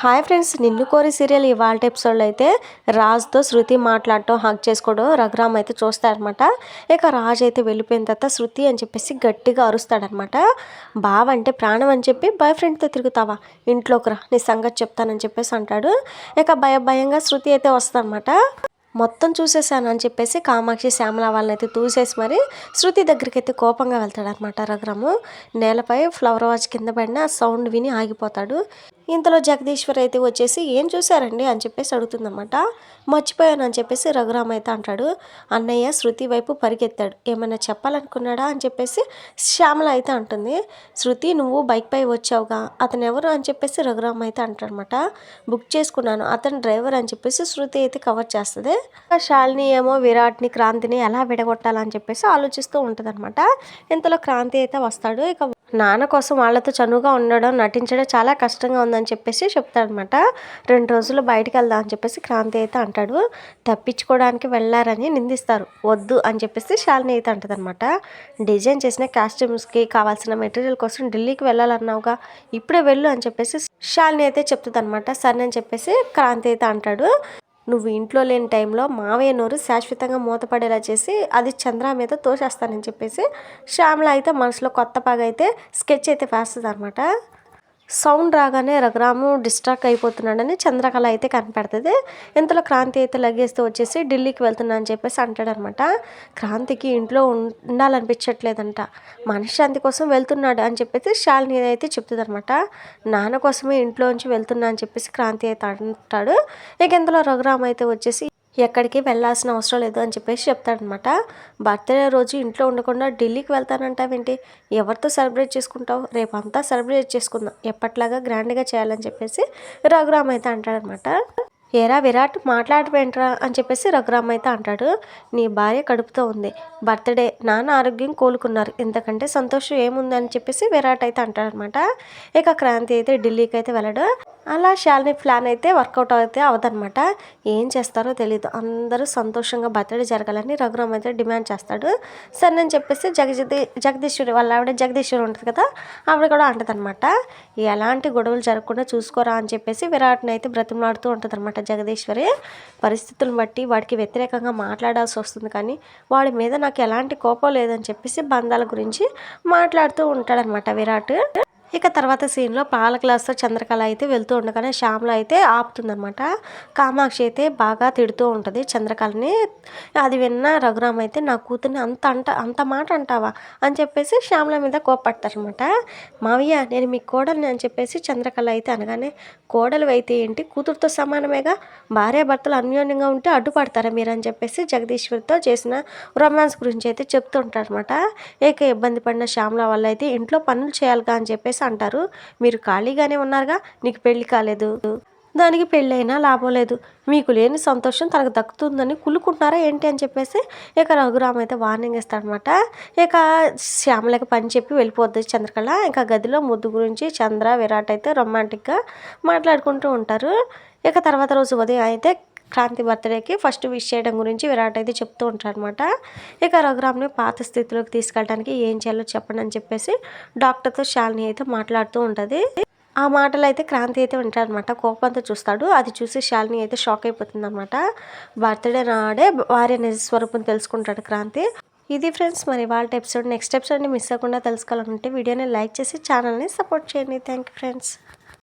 Hi friends నిన్ను కోరి serial ఇవాళ ఎపిసోడ్లో అయితే రాజుతో శృతి మాట్లాడటం హక్ చేసుకోవడం రఘురామ్ అయితే చూస్తాడనమాట. ఇక రాజ్ అయితే వెళ్ళిపోయిన తర్వాత శృతి అని చెప్పేసి గట్టిగా అరుస్తాడనమాట. బావ అంటే ప్రాణం అని చెప్పి బాయ్ ఫ్రెండ్తో తిరుగుతావా? ఇంట్లోకి రా నీ సంగతి చెప్తానని చెప్పేసి అంటాడు. ఇక భయ భయంగా శృతి అయితే వస్తుందన్నమాట మొత్తం చూసేసాను అని చెప్పేసి కామాక్షి శ్యామల వాళ్ళని అయితే తూసేసి మరి శృతి దగ్గరికి అయితే కోపంగా వెళ్తాడనమాట రఘురాము. నేలపై ఫ్లవర్ వాచ్ కింద పడిన సౌండ్ విని ఆగిపోతాడు. ఇంతలో జగదీశ్వర్ అయితే వచ్చేసి ఏం చూసారండి అని చెప్పేసి అడుగుతుందన్నమాట. మర్చిపోయాను అని చెప్పేసి రఘురామ్ అయితే అంటాడు. అన్నయ్య శృతి వైపు పరిగెత్తాడు. ఏమైనా చెప్పాలనుకున్నాడా? అని చెప్పేసి శ్యామల అయితే అంటుంది. శృతి నువ్వు బైక్ పై వచ్చావుగా. అతను ఎవరు? అని చెప్పేసి రఘురామ్ అయితే అంటాడనమాట బుక్ చేసుకున్నాను. అతను డ్రైవర్ అని చెప్పేసి శృతి అయితే కవర్ చేస్తుంది. శాలిని ఏమో విరాట్ని క్రాంతిని ఎలా విడగొట్టాలని చెప్పేసి ఆలోచిస్తూ ఉంటుంది ఇంతలో క్రాంతి అయితే వస్తాడు. ఇక నాన్న కోసం వాళ్ళతో చనువుగా ఉండడం నటించడం చాలా కష్టంగా ఉందని చెప్పేసి చెప్తాడనమాట. రెండు రోజులు బయటకు వెళ్దాం అని చెప్పేసి క్రాంతి అయితే అంటాడు. తప్పించుకోవడానికి వెళ్ళారని నిందిస్తారు. వద్దు అని చెప్పేసి శాలిని అయితే అంటదనమాట. డిజైన్ చేసిన కాస్ట్యూమ్స్కి కావాల్సిన మెటీరియల్ కోసం ఢిల్లీకి వెళ్ళాలన్నావుగా ఇప్పుడే వెళ్ళు అని చెప్పేసి శాలిని అయితే చెప్తుంది అనమాట సరే అని చెప్పేసి క్రాంతి అయితే అంటాడు. నువ్వు ఇంట్లో లేని టైంలో మావయ్య నోరు శాశ్వతంగా మూతపడేలా చేసి అది చంద్ర మీద తోసేస్తానని చెప్పేసి శ్యామల అయితే మనసులో కొత్త పాగ అయితే స్కెచ్ అయితే వేస్తుంది అనమాట సౌండ్ రాగానే రఘురాము డిస్ట్రాక్ట్ అయిపోతున్నాడని చంద్రకళ అయితే కనపడుతుంది. ఇంతలో క్రాంతి అయితే లగేస్తూ వచ్చేసి ఢిల్లీకి వెళ్తున్నా అని చెప్పేసి అంటాడనమాట. క్రాంతికి ఇంట్లో ఉండాలనిపించట్లేదంట. మనశ్శాంతి కోసం వెళ్తున్నాడు అని చెప్పేసి శాలిని అయితే చెప్తుంది అనమాట నాన్న కోసమే ఇంట్లోంచి వెళ్తున్నా అని చెప్పేసి క్రాంతి అయితే అంటాడు. ఇక ఇంతలో రఘురామ్ అయితే వచ్చేసి ఎక్కడికి వెళ్ళాల్సిన అవసరం లేదు అని చెప్పేసి చెప్తాడనమాట. బర్త్డే రోజు ఇంట్లో ఉండకుండా ఢిల్లీకి వెళ్తానంటావేంటి? ఎవరితో సెలబ్రేట్ చేసుకుంటావు? రేపు అంతా సెలబ్రేట్ చేసుకుందాం. ఎప్పట్లాగా గ్రాండ్గా చేయాలని చెప్పేసి రఘురామ్ అయితే అంటాడనమాట. ఏరా విరాట్ మాట్లాడవేంట్రా అని చెప్పేసి రఘురామ్ అయితే అంటాడు. నీ భార్య కడుపుతో ఉంది. బర్త్డే నాన్న ఆరోగ్యం కోలుకున్నారు. ఇంతకంటే సంతోషం ఏముంది అని చెప్పేసి విరాట్ అయితే అంటాడనమాట. ఇక క్రాంతి అయితే ఢిల్లీకి అయితే వెళ్ళడు. అలా శాలిని ప్లాన్ అయితే వర్కౌట్ అయితే అవదనమాట ఏం చేస్తారో తెలియదు అందరూ సంతోషంగా బర్త్డే జరగాలని రఘురామ్ అయితే డిమాండ్ చేస్తాడు. సరే నేను చెప్పేసి జగజీ జగదీశ్వరి వాళ్ళ ఆవిడ జగదీశ్వరి ఉంటుంది కదా ఆవిడ కూడా అంటదనమాట ఎలాంటి గొడవలు జరగకుండా చూసుకోరా అని చెప్పేసి విరాట్ని అయితే బ్రతిమలాడుతూ ఉంటుంది అనమాట జగదీశ్వరి. పరిస్థితులను బట్టి వాడికి వ్యతిరేకంగా మాట్లాడాల్సి వస్తుంది కానీ వాడి మీద నాకు ఎలాంటి కోపం లేదని చెప్పేసి బంధాల గురించి మాట్లాడుతూ ఉంటాడనమాట విరాట్. ఇక తర్వాత సీన్లో పాల గ్లాస్తో చంద్రకళ అయితే వెళ్తూ ఉండగానే శ్యామల అయితే ఆపుతుందనమాట కామాక్షి అయితే బాగా తిడుతూ ఉంటుంది చంద్రకళని. అది విన్న రఘురామ్ అయితే నా కూతుర్ని అంత అంట అంత మాట అంటావా? అని చెప్పేసి శ్యామల మీద కోపడతారనమాట మావయ్య నేను మీ కోడల్ని అని చెప్పేసి చంద్రకళ అయితే అనగానే కోడలు అయితే ఏంటి? కూతురుతో సమానమేగా? భార్యాభర్తలు అన్యోన్యంగా ఉంటే అడ్డుపడతారా మీరు? అని చెప్పేసి జగదీశ్వరితో చేసిన రొమాన్స్ గురించి అయితే చెప్తూ ఉంటారనమాట ఏక ఇబ్బంది పడిన శ్యామల వల్ల అయితే ఇంట్లో పనులు చేయాలిగా అని చెప్పేసి చెప్పేసి అంటారు మీరు ఖాళీగానే ఉన్నారుగా నీకు పెళ్ళి కాలేదు. దానికి పెళ్ళైనా లాభం లేదు. మీకు లేని సంతోషం తనకు దక్కుతుందని కులుకుంటున్నారా ఏంటి అని చెప్పేసి ఇక రఘురామ్ అయితే వార్నింగ్ ఇస్తాడనమాట ఇక శ్యామలకి పని చెప్పి వెళ్ళిపోద్ది చంద్రకళ. ఇంకా గదిలో ముద్దు గురించి చంద్ర విరాట్ అయితే రొమాంటిక్గా మాట్లాడుకుంటూ ఉంటారు. ఇక తర్వాత రోజు ఉదయం అయితే క్రాంతి బర్త్డేకి ఫస్ట్ విష్ చేయడం గురించి విరాట్ అయితే చెప్తూ ఉంటారనమాట ఇక రఘురామ్ని పాత స్థితిలోకి తీసుకెళ్ళడానికి ఏం చేయాలో చెప్పండి అని చెప్పేసి డాక్టర్తో శాలిని అయితే మాట్లాడుతూ ఉంటుంది. ఆ మాటలు అయితే క్రాంతి అయితే వింటాడనమాట కోపంతో చూస్తాడు. అది చూసి శాలిని అయితే షాక్ అయిపోతుంది అనమాట బర్త్డే నాడే భార్య నిజ స్వరూపం తెలుసుకుంటాడు క్రాంతి. ఇది ఫ్రెండ్స్ మరి వాళ్ళ ఎపిసోడ్. నెక్స్ట్ ఎపిసోడ్ని మిస్ అవ్వకుండా తెలుసుకోవాలనుకుంటే వీడియోని లైక్ చేసి ఛానల్ని సపోర్ట్ చేయండి. Thank you friends.